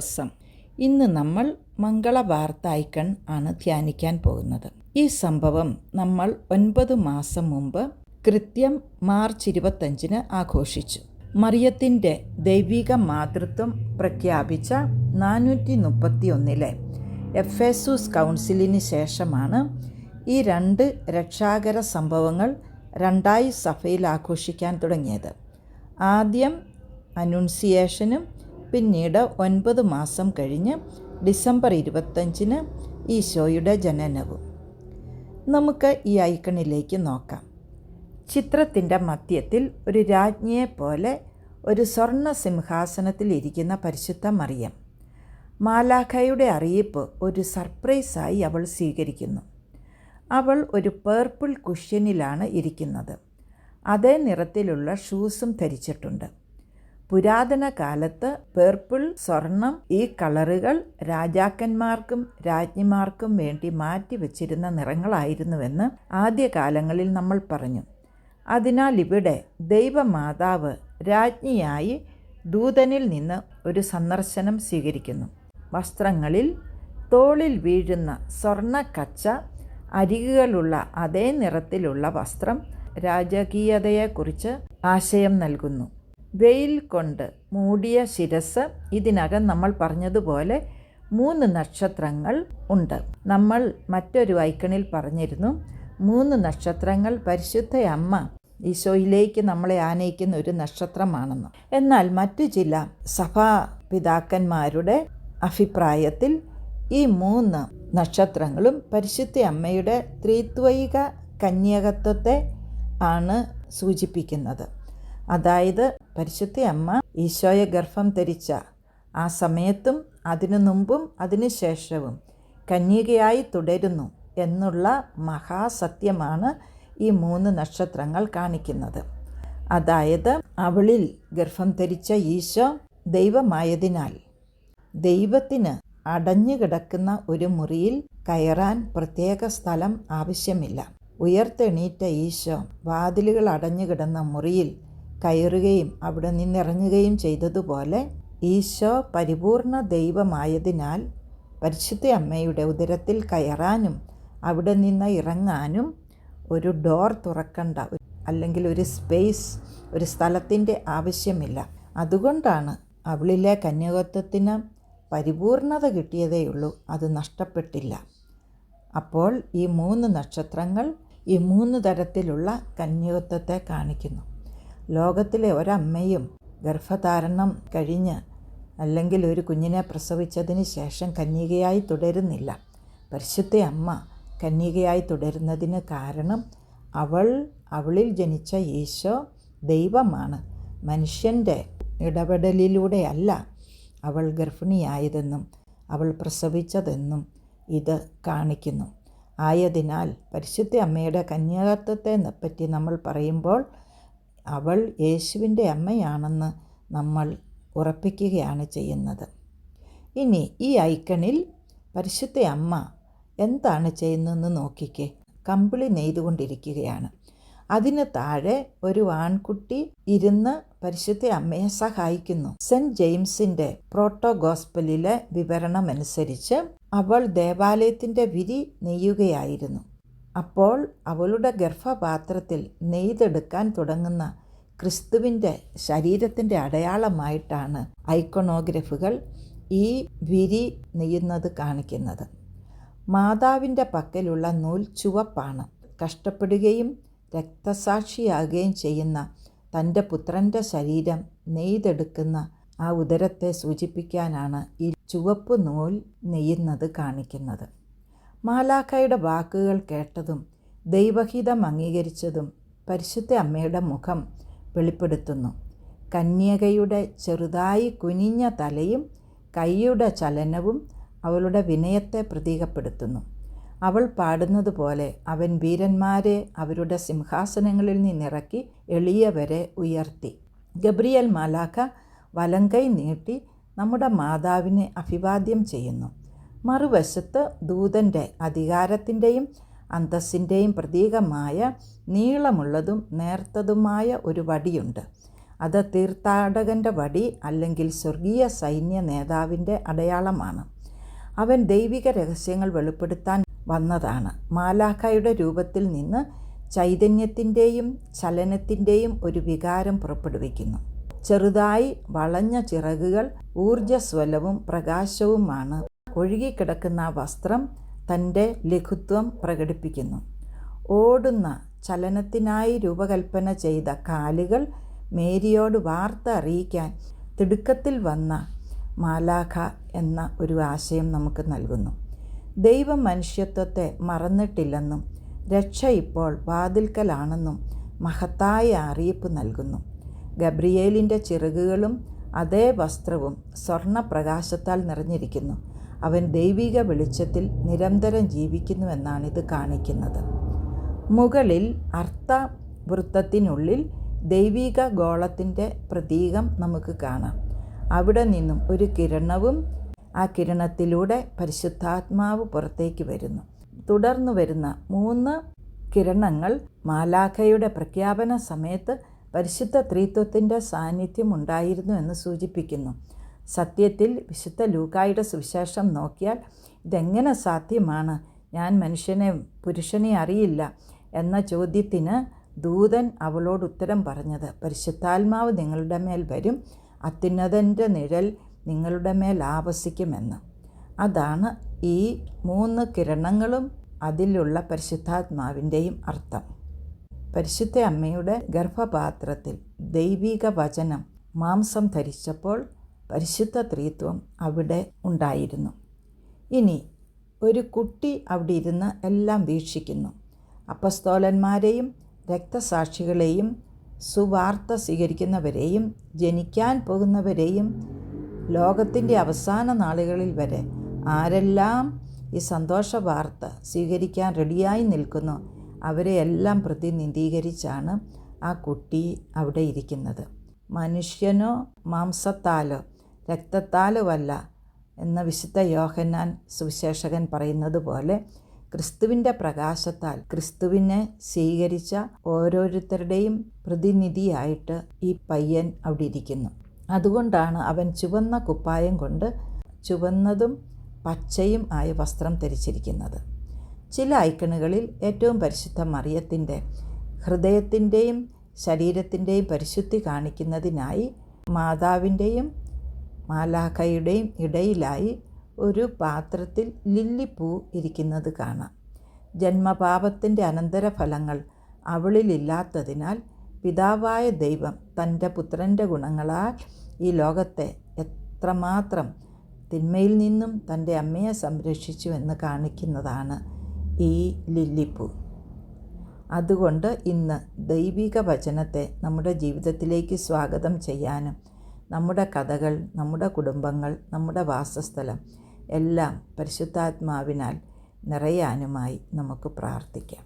ദിവസം ഇന്ന് നമ്മൾ മംഗളവാർത്ത ഐക്കൺ ആണ് ധ്യാനിക്കാൻ പോകുന്നത്. ഈ സംഭവം നമ്മൾ ഒൻപത് മാസം മുമ്പ് കൃത്യം മാർച്ച് ഇരുപത്തഞ്ചിന് ആഘോഷിച്ചു. മറിയത്തിന്റെ ദൈവിക മാതൃത്വം പ്രഖ്യാപിച്ച നാനൂറ്റി മുപ്പത്തി ഒന്നിലെ എഫ് എസൂസ് കൗൺസിലിന് ശേഷമാണ് ഈ രണ്ട് രക്ഷാകര സംഭവങ്ങൾ രണ്ടായി സഭയിൽ ആഘോഷിക്കാൻ തുടങ്ങിയത്. ആദ്യം അനുൺസിയേഷനും പിന്നീട് ഒൻപത് മാസം കഴിഞ്ഞ് ഡിസംബർ ഇരുപത്തഞ്ചിന് ഈശോയുടെ ജനനവും. നമുക്ക് ഈ ഐക്കണിലേക്ക് നോക്കാം. ചിത്രത്തിന്റെ മധ്യത്തിൽ ഒരു രാജ്ഞിയെ പോലെ ഒരു സ്വർണ സിംഹാസനത്തിൽ ഇരിക്കുന്ന പരിശുദ്ധ മറിയം. മാലാഖയുടെ അറിയിപ്പ് ഒരു സർപ്രൈസായി അവൾ സ്വീകരിക്കുന്നു. അവൾ ഒരു പേർപ്പിൾ കുഷ്യനിലാണ് ഇരിക്കുന്നത്. അതേ നിറത്തിലുള്ള ഷൂസും ധരിച്ചിട്ടുണ്ട്. പുരാതന കാലത്ത് പേർപ്പിൾ സ്വർണം ഈ കളറുകൾ രാജാക്കന്മാർക്കും രാജ്ഞിമാർക്കും വേണ്ടി മാറ്റിവെച്ചിരുന്ന നിറങ്ങളായിരുന്നുവെന്ന് ആദ്യകാലങ്ങളിൽ നമ്മൾ പറഞ്ഞു. അതിനാൽ ഇവിടെ ദൈവമാതാവ് രാജ്ഞിയായി ദൂതനിൽ നിന്ന് ഒരു സന്ദർശനം സ്വീകരിക്കുന്നു. വസ്ത്രങ്ങളിൽ തോളിൽ വീഴുന്ന സ്വർണ കച്ച അരികുകളുള്ള അതേ നിറത്തിലുള്ള വസ്ത്രം രാജകീയതയെക്കുറിച്ച് ആശയം നൽകുന്നു. വെയിൽ കൊണ്ട് മൂടിയ ശിരസ് ഇതിനകം നമ്മൾ പറഞ്ഞതുപോലെ മൂന്ന് നക്ഷത്രങ്ങൾ ഉണ്ട്. നമ്മൾ മറ്റൊരു ഐക്കണിൽ പറഞ്ഞിരുന്നു മൂന്ന് നക്ഷത്രങ്ങൾ പരിശുദ്ധ അമ്മ ഈശോയിലേക്ക് നമ്മളെ ആനയിക്കുന്ന ഒരു നക്ഷത്രമാണെന്ന്. എന്നാൽ മറ്റു ചില സഭാ പിതാക്കന്മാരുടെ അഭിപ്രായത്തിൽ ഈ മൂന്ന് നക്ഷത്രങ്ങളും പരിശുദ്ധ അമ്മയുടെ ത്രിത്വൈക കന്യകത്വത്തെ ആണ് സൂചിപ്പിക്കുന്നത്. അതായത് പരിശുദ്ധ അമ്മ ഈശോയെ ഗർഭം ധരിച്ച ആ സമയത്തും അതിനു മുമ്പും അതിനു ശേഷവും കന്യകയായി തുടരുന്നു എന്നുള്ള മഹാസത്യമാണ് ഈ മൂന്ന് നക്ഷത്രങ്ങൾ കാണിക്കുന്നത്. അതായത് അവളിൽ ഗർഭം ധരിച്ച ഈശോ ദൈവമായതിനാൽ ദൈവത്തിന് അടഞ്ഞു കിടക്കുന്ന ഒരു മുറിയിൽ കയറാൻ പ്രത്യേക സ്ഥലം ആവശ്യമില്ല. ഉയർത്തെണീറ്റ ഈശോ വാതിലുകൾ അടഞ്ഞു കിടന്ന മുറിയിൽ കയറുകയും അവിടെ നിന്നിറങ്ങുകയും ചെയ്തതുപോലെ ഈശോ പരിപൂർണ ദൈവമായതിനാൽ പരിശുദ്ധ അമ്മയുടെ ഉദരത്തിൽ കയറാനും അവിടെ നിന്ന് ഇറങ്ങാനും ഒരു ഡോർ തുറക്കണ്ട അല്ലെങ്കിൽ ഒരു സ്പേസ് ഒരു സ്ഥലത്തിന്റെ ആവശ്യമില്ല. അതുകൊണ്ടാണ് അവളിലെ കന്യകത്വത്തിന് പരിപൂർണത കിട്ടിയതേയുള്ളൂ അത് നഷ്ടപ്പെട്ടില്ല. അപ്പോൾ ഈ മൂന്ന് നക്ഷത്രങ്ങൾ ഈ മൂന്ന് തരത്തിലുള്ള കന്യകത്വത്തെ കാണിക്കുന്നു. ലോകത്തിലെ ഒരമ്മയും ഗർഭധാരണം കഴിഞ്ഞ് അല്ലെങ്കിൽ ഒരു കുഞ്ഞിനെ പ്രസവിച്ചതിന് ശേഷം കന്യകയായി തുടരുന്നില്ല. പരിശുദ്ധ അമ്മ കന്യകയായി തുടരുന്നതിന് കാരണം അവൾ അവളിൽ ജനിച്ച ഈശോ ദൈവമാണ്. മനുഷ്യന്റെ ഇടപെടലിലൂടെയല്ല അവൾ ഗർഭിണിയായതെന്നും അവൾ പ്രസവിച്ചതെന്നും ഇത് കാണിക്കുന്നു. ആയതിനാൽ പരിശുദ്ധ അമ്മയുടെ കന്യാകത്വത്തെ പറ്റി നമ്മൾ പറയുമ്പോൾ അവൾ യേശുവിന്റെ അമ്മയാണെന്ന് നമ്മൾ ഉറപ്പിക്കുകയാണ് ചെയ്യുന്നത്. ഇനി ഈ ഐക്കണിൽ പരിശുദ്ധ അമ്മ എന്താണ് ചെയ്യുന്നതെന്ന് നോക്കിക്കേ. കമ്പിളി നെയ്തുകൊണ്ടിരിക്കുകയാണ്. അതിന് താഴെ ഒരു ആൺകുട്ടി ഇരുന്ന് പരിശുദ്ധ അമ്മയെ സഹായിക്കുന്നു. സെന്റ് ജെയിംസിന്റെ പ്രോട്ടോ ഗോസ്പലിലെ വിവരണമനുസരിച്ച് അവൾ ദേവാലയത്തിന്റെ വിരി നെയ്യുകയായിരുന്നു. അപ്പോൾ അവളുടെ ഗർഭപാത്രത്തിൽ നെയ്തെടുക്കാൻ തുടങ്ങുന്ന ക്രിസ്തുവിന്റെ ശരീരത്തിന്റെ അടയാളമായിട്ടാണ് ഐക്കണോഗ്രഫുകൾ ഈ വിരി നെയ്യുന്നത് കാണിക്കുന്നത്. മാതാവിന്റെ പക്കലുള്ള നൂൽ ചുവപ്പാണ്. കഷ്ടപ്പെടുകയും രക്തസാക്ഷിയാകുകയും ചെയ്യുന്ന തന്റെ പുത്രന്റെ ശരീരം നെയ്തെടുക്കുന്ന ആ ഉദരത്തെ സൂചിപ്പിക്കാനാണ് ഈ ചുവപ്പ് നൂൽ നെയ്യുന്നത് കാണിക്കുന്നത്. മാലാഖയുടെ വാക്കുകൾ കേട്ടതും ദൈവഹിതം അംഗീകരിച്ചതും പരിശുദ്ധ അമ്മയുടെ മുഖം വെളിപ്പെടുത്തുന്നു. കന്യകയുടെ ചെറുതായി കുനിഞ്ഞ തലയും കൈയുടെ ചലനവും അവളുടെ വിനയത്തെ പ്രതീകപ്പെടുത്തുന്നു. അവൾ പാടുന്നത് പോലെ അവൻ വീരന്മാരെ അവരുടെ സിംഹാസനങ്ങളിൽ നിന്നിറക്കി എളിയവരെ ഉയർത്തി. ഗബ്രിയൽ മാലാഖ വലങ്കൈ നീട്ടി നമ്മുടെ മാതാവിനെ അഭിവാദ്യം ചെയ്യുന്നു. മറുവശത്ത് ദൂതന്റെ അധികാരത്തിന്റെയും അന്തസ്സിന്റെയും പ്രതീകമായ നീളമുള്ളതും നേർത്തതുമായ ഒരു വടിയുണ്ട്. അത് തീർത്ഥാടകന്റെ വടി അല്ലെങ്കിൽ സ്വർഗീയ സൈന്യ നേതാവിന്റെ അടയാളമാണ്. അവൻ ദൈവിക രഹസ്യങ്ങൾ വെളിപ്പെടുത്താൻ വന്നതാണ്. മാലാഖയുടെ രൂപത്തിൽ നിന്ന് ചൈതന്യത്തിന്റെയും ചലനത്തിന്റെയും ഒരു വികാരം പുറപ്പെടുവിക്കുന്നു. ചെറുതായി വളഞ്ഞ ചിറകുകൾ ഊർജസ്വലവും പ്രകാശവുമാണ് ഒഴുകിക്കിടക്കുന്ന വസ്ത്രം തന്റെ ലഘുത്വം പ്രകടിപ്പിക്കുന്നു. ഓടുന്ന ചലനത്തിനായി രൂപകൽപ്പന ചെയ്ത കാലുകൾ മേരിയോട് വാർത്ത അറിയിക്കാൻ തിടുക്കത്തിൽ വന്ന മാലാഖ എന്ന ഒരു ആശയം നമുക്ക് നൽകുന്നു. ദൈവം മനുഷ്യത്വത്തെ മറന്നിട്ടില്ലെന്നും രക്ഷ ഇപ്പോൾ വാതിൽക്കലാണെന്നും മഹത്തായ അറിയിപ്പ് നൽകുന്നു. ഗബ്രിയേലിന്റെ ചിറകുകളും അതേ വസ്ത്രവും സ്വർണപ്രകാശത്താൽ നിറഞ്ഞിരിക്കുന്നു. അവൻ ദൈവിക വെളിച്ചത്തിൽ നിരന്തരം ജീവിക്കുന്നുവെന്നാണ് ഇത് കാണിക്കുന്നത്. മുകളിൽ അർത്ഥവൃത്തത്തിനുള്ളിൽ ദൈവിക ഗോളത്തിന്റെ പ്രതീകം നമുക്ക് കാണാം. അവിടെ നിന്നും ഒരു കിരണവും ആ കിരണത്തിലൂടെ പരിശുദ്ധാത്മാവ് പുറത്തേക്ക് വരുന്നു. തുടർന്നു വരുന്ന മൂന്ന് കിരണങ്ങൾ മാലാഖയുടെ പ്രഖ്യാപന സമയത്ത് പരിശുദ്ധ ത്രീത്വത്തിന്റെ സാന്നിധ്യം ഉണ്ടായിരുന്നു എന്ന് സൂചിപ്പിക്കുന്നു. സത്യത്തിൽ വിശുദ്ധ ലൂക്കായുടെ സുവിശേഷം നോക്കിയാൽ ഇതെങ്ങനെ സാധ്യമാണ്? ഞാൻ മനുഷ്യനെ പുരുഷനെ അറിയില്ല എന്ന ചോദ്യത്തിന് ദൂതൻ അവളോട് ഉത്തരം പറഞ്ഞത്. പരിശുദ്ധാത്മാവ് നിങ്ങളുടെ മേൽ വരും. അത്യുന്നതന്റെ നിഴൽ നിങ്ങളുടെ മേൽ ആവസിക്കുമെന്ന്. അതാണ് ഈ മൂന്ന് കിരണങ്ങളും അതിലുള്ള പരിശുദ്ധാത്മാവിന്റെയും അർത്ഥം. പരിശുദ്ധ അമ്മയുടെ ഗർഭപാത്രത്തിൽ ദൈവിക വചനം മാംസം ധരിച്ചപ്പോൾ പരിശുദ്ധ ത്രിത്വം അവിടെ ഉണ്ടായിരുന്നു. ഇനി ഒരു കുട്ടി അവിടെ ഇരുന്ന് എല്ലാം വീക്ഷിക്കുന്നു. അപ്പസ്തോലന്മാരെയും രക്തസാക്ഷികളെയും സുവാർത്ത സ്വീകരിക്കുന്നവരെയും ജനിക്കാൻ പോകുന്നവരെയും ലോകത്തിന്റെ അവസാന നാളുകളിൽ വരെ ആരെല്ലാം ഈ സന്തോഷ വാർത്ത സ്വീകരിക്കാൻ റെഡിയായി നിൽക്കുന്നു അവരെ എല്ലാം പ്രതിനിധീകരിച്ചാണ് ആ കുട്ടി അവിടെ ഇരിക്കുന്നത്. മനുഷ്യനോ മാംസത്താലോ രക്തത്താലോ അല്ല എന്ന വിശുദ്ധ യോഹന്നാൻ സുവിശേഷകൻ പറയുന്നത് പോലെ ക്രിസ്തുവിന്റെ പ്രകാശത്താൽ ക്രിസ്തുവിനെ സ്വീകരിച്ച ഓരോരുത്തരുടെയും പ്രതിനിധിയായിട്ട് ഈ പയ്യൻ അവിടെ ഇരിക്കുന്നു. അതുകൊണ്ടാണ് അവൻ ചുവന്ന കുപ്പായം കൊണ്ട് ചുവന്നതും പച്ചയും ആയ വസ്ത്രം ധരിച്ചിരിക്കുന്നത്. ചില ഐക്കണുകളിൽ ഏറ്റവും പരിശുദ്ധ മറിയത്തിന്റെ ഹൃദയത്തിന്റെയും ശരീരത്തിന്റെയും പരിശുദ്ധി കാണിക്കുന്നതിനായി മാതാവിന്റെയും മാലാഖയുടെയും ഇടയിലായി ഒരു പാത്രത്തിൽ ലില്ലിപ്പൂ ഇരിക്കുന്നത് കാണാം. ജന്മപാപത്തിന്റെ അനന്തരഫലങ്ങൾ അവളിലില്ലാത്തതിനാൽ പിതാവായ ദൈവം തന്റെ പുത്രന്റെ ഗുണങ്ങളാൽ ഈ ലോകത്തെ എത്രമാത്രം തിന്മയിൽ നിന്നും തന്റെ അമ്മയെ സംരക്ഷിച്ചു എന്ന് കാണിക്കുന്നതാണ് ഈ ലില്ലിപ്പൂ. അതുകൊണ്ട് ഇന്ന് ദൈവിക വചനത്തെ നമ്മുടെ ജീവിതത്തിലേക്ക് സ്വാഗതം ചെയ്യാനും നമ്മുടെ കഥകൾ നമ്മുടെ കുടുംബങ്ങൾ നമ്മുടെ വാസസ്ഥലം എല്ലാം പരിശുദ്ധാത്മാവിനാൽ നിറയാനുമായി നമുക്ക് പ്രാർത്ഥിക്കാം.